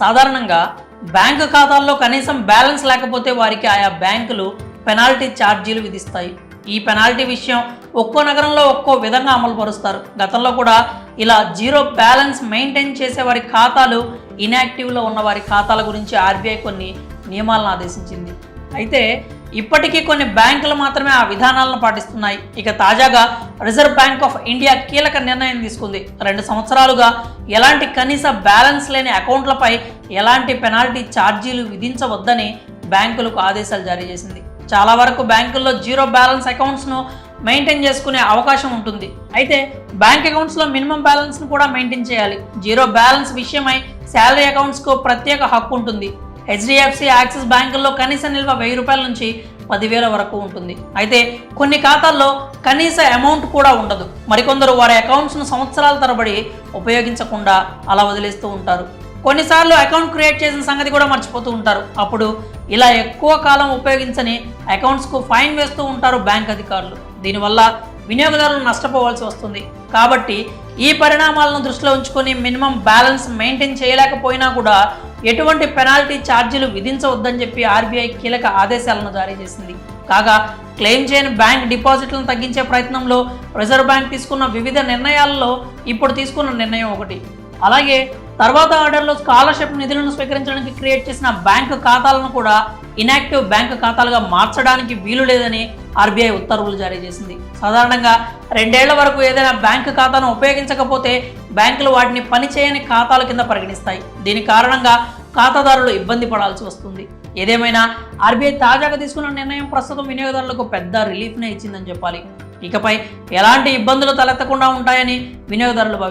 సాధారణంగా బ్యాంకు ఖాతాల్లో కనీసం బ్యాలెన్స్ లేకపోతే వారికి ఆయా బ్యాంకులు పెనాల్టీ ఛార్జీలు విధిస్తాయి. ఈ పెనాల్టీ విషయం ఒక్కో నగరంలో ఒక్కో విధంగా అమలు పరుస్తారు గతంలో కూడా ఇలా జీరో బ్యాలెన్స్ మెయింటైన్ చేసే వారి ఖాతాలు ఇన్యాక్టివ్లో ఉన్న వారి ఖాతాల గురించి ఆర్బీఐ కొన్ని నియమాలను ఆదేశించింది. అయితే ఇప్పటికీ కొన్ని బ్యాంకులు మాత్రమే ఆ విధానాలను పాటిస్తున్నాయి. ఇక తాజాగా రిజర్వ్ బ్యాంక్ ఆఫ్ ఇండియా కీలక నిర్ణయం తీసుకుంది. రెండు సంవత్సరాలుగా ఎలాంటి కనీస బ్యాలెన్స్ లేని అకౌంట్లపై ఎలాంటి పెనాల్టీ ఛార్జీలు విధించవద్దని బ్యాంకులకు ఆదేశాలు జారీ చేసింది. చాలా వరకు బ్యాంకుల్లో జీరో బ్యాలెన్స్ అకౌంట్స్ను మెయింటైన్ చేసుకునే అవకాశం ఉంటుంది. అయితే బ్యాంక్ అకౌంట్స్లో మినిమం బ్యాలెన్స్ను కూడా మెయింటైన్ చేయాలి. జీరో బ్యాలెన్స్ విషయమై శాలరీ అకౌంట్స్కు ప్రత్యేక హక్కు ఉంటుంది. హెచ్డిఎఫ్సి యాక్సిస్ బ్యాంకుల్లో కనీస నిల్వ వెయ్యి రూపాయల నుంచి పదివేల వరకు ఉంటుంది. అయితే కొన్ని ఖాతాల్లో కనీస అమౌంట్ కూడా ఉండదు. మరికొందరు వారి అకౌంట్స్ను సంవత్సరాల తరబడి ఉపయోగించకుండా అలా వదిలేస్తూ ఉంటారు. కొన్నిసార్లు అకౌంట్ క్రియేట్ చేసిన సంగతి కూడా మర్చిపోతూ ఉంటారు. అప్పుడు ఇలా ఎక్కువ కాలం ఉపయోగించని అకౌంట్స్కు ఫైన్ వేస్తూ ఉంటారు బ్యాంక్ అధికారులు. దీనివల్ల వినియోగదారులు నష్టపోవాల్సి వస్తుంది. కాబట్టి ఈ పరిణామాలను దృష్టిలో ఉంచుకొని మినిమం బ్యాలెన్స్ మెయింటైన్ చేయలేకపోయినా కూడా ఎటువంటి పెనాల్టీ ఛార్జీలు విధించవద్దని చెప్పి ఆర్బీఐ కీలక ఆదేశాలను జారీ చేసింది. కాగా క్లెయిమ్ చేయని బ్యాంక్ డిపాజిట్లను తగ్గించే ప్రయత్నంలో రిజర్వ్ బ్యాంక్ తీసుకున్న వివిధ నిర్ణయాలలో ఇప్పుడు తీసుకున్న నిర్ణయం ఒకటి. అలాగే తర్వాత ఆర్డర్లో స్కాలర్షిప్ నిధులను స్వీకరించడానికి క్రియేట్ చేసిన బ్యాంకు ఖాతాలను కూడా ఇనాక్టివ్ బ్యాంకు ఖాతాలుగా మార్చడానికి వీలు లేదని ఆర్బీఐ ఉత్తర్వులు జారీ చేసింది. సాధారణంగా రెండేళ్ళ వరకు ఏదైనా బ్యాంకు ఖాతాను ఉపయోగించకపోతే బ్యాంకులు వాటిని పనిచేయని ఖాతాల కింద పరిగణిస్తాయి. దీని కారణంగా ఖాతాదారులు ఇబ్బంది పడాల్సి వస్తుంది. ఏదేమైనా ఆర్బీఐ తాజాగా తీసుకున్న నిర్ణయం ప్రస్తుతం వినియోగదారులకు పెద్ద రిలీఫ్నే ఇచ్చిందని చెప్పాలి. ఇకపై ఎలాంటి ఇబ్బందులు తలెత్తకుండా ఉంటాయని వినియోగదారులు